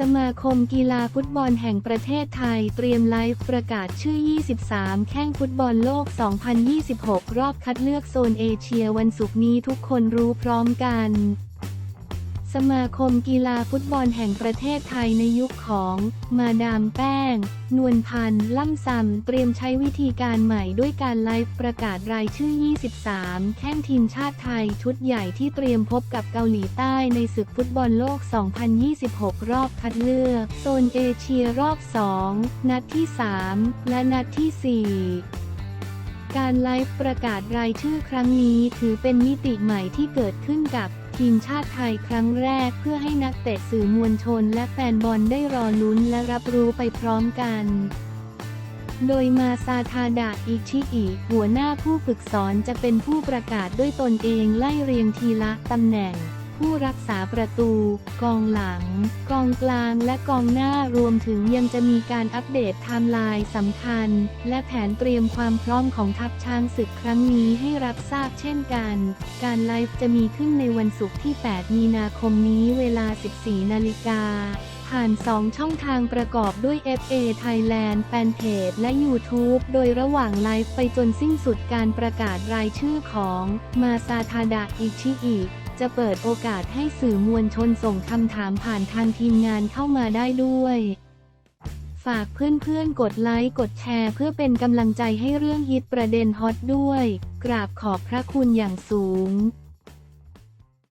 สมาคมกีฬาฟุตบอลแห่งประเทศไทยเตรียมไลฟ์ประกาศชื่อ 23 แข่งฟุตบอลโลก 2026 รอบคัดเลือกโซนเอเชียวันศุกร์นี้ทุกคนรู้พร้อมกัน สมาคมกีฬาฟุตบอลแห่งประเทศไทยในยุคของ มาดามแป้ง นวลพันธ์ล่ำซำเตรียมใช้วิธีการใหม่ด้วยการไลฟ์ประกาศรายชื่อ 23 แข้งทีมชาติไทยชุดใหญ่ที่เตรียมพบกับเกาหลีใต้ในศึกฟุตบอลโลก 2026 รอบคัดเลือก โซนเอเชียรอบ 2 นัดที่ 3 และนัดที่ 4การไลฟ์ประกาศรายชื่อครั้งนี้ถือเป็นมิติใหม่ที่เกิดขึ้นกับ ทีมชาติไทยครั้งแรกเพื่อให้นักเตะสื่อมวลชนและแฟนบอลได้รอลุ้นและรับรู้ไปพร้อมกัน โดยมาซาทาดะอิชิอิหัวหน้าผู้ฝึกสอนจะเป็นผู้ประกาศด้วยตนเองไล่เรียงทีละตำแหน่ง ผู้รักษาประตู กองหลัง กองกลางและกองหน้ารวมถึงยังจะมีการอัปเดตไทม์ไลน์สำคัญ และแผนเตรียมความพร้อมของทัพช้างศึกครั้งนี้ให้รับทราบเช่นกัน การไลฟ์จะมีขึ้นในวันศุกร์ที่ 8 มีนาคมนี้เวลา 14 นาฬิกาผ่าน 2 ช่องทางประกอบด้วย FA Thailand แฟนเพจและ YouTube โดยระหว่างไลฟ์ไปจนสิ้นสุดการประกาศรายชื่อของมาซาทาดะอิชิอิ จะเปิดโอกาสให้สื่อมวลชนส่งคำถามผ่านทางทีมงานเข้ามาได้ด้วย ฝากเพื่อนๆ กดไลค์ กดแชร์เพื่อเป็นกำลังใจให้เรื่องฮิตประเด็นฮอตด้วย กราบขอบพระคุณอย่างสูง